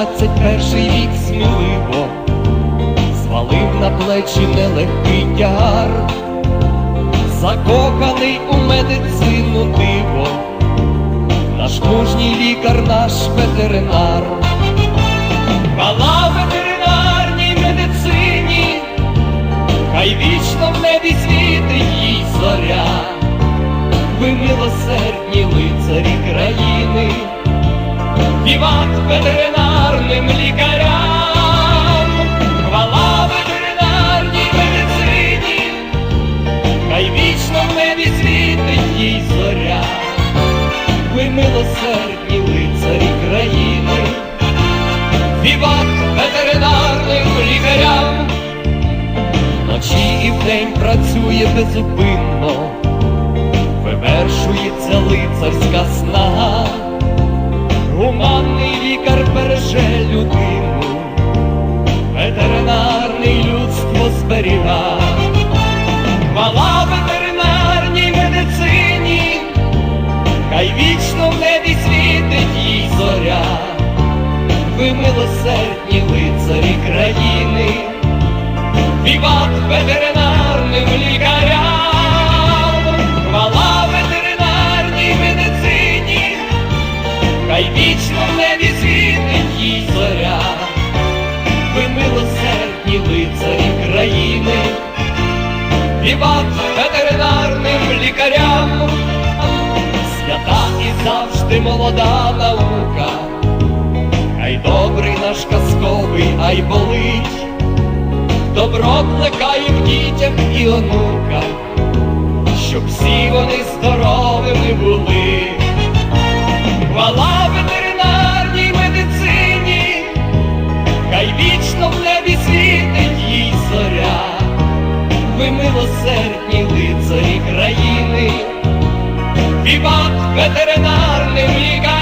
21 вік сміливо звалив на плечі нелегкий тягар, закоханий у медицину диво, наш мужній лікар, наш ветеринар. Хвала ветеринарній медицині, хай вічно в небі світить їй зоря, ви милосердні лицарі країни, віват ветеринарним вдень працює безупинно, вивершується лицарська снага, гуманний лікар береже людину, ветеринарний людство зберіга, хвала ветеринарній медицині, хай вічно в небі світить їй зоря. Ви милосердні лицарі країни, віват ветеринарним хай вічно в небі світить їй зоря, ви милосердні лицарі країни, віват ветеринарним лікарям, свята і завжди молода наука. Хай добрий наш казковий, ай болить, добро плекає в дітях і онуках, щоб всі вони здоровими були. Хвала ви милосердні лицарі країни, віват ветеринарним лікарям.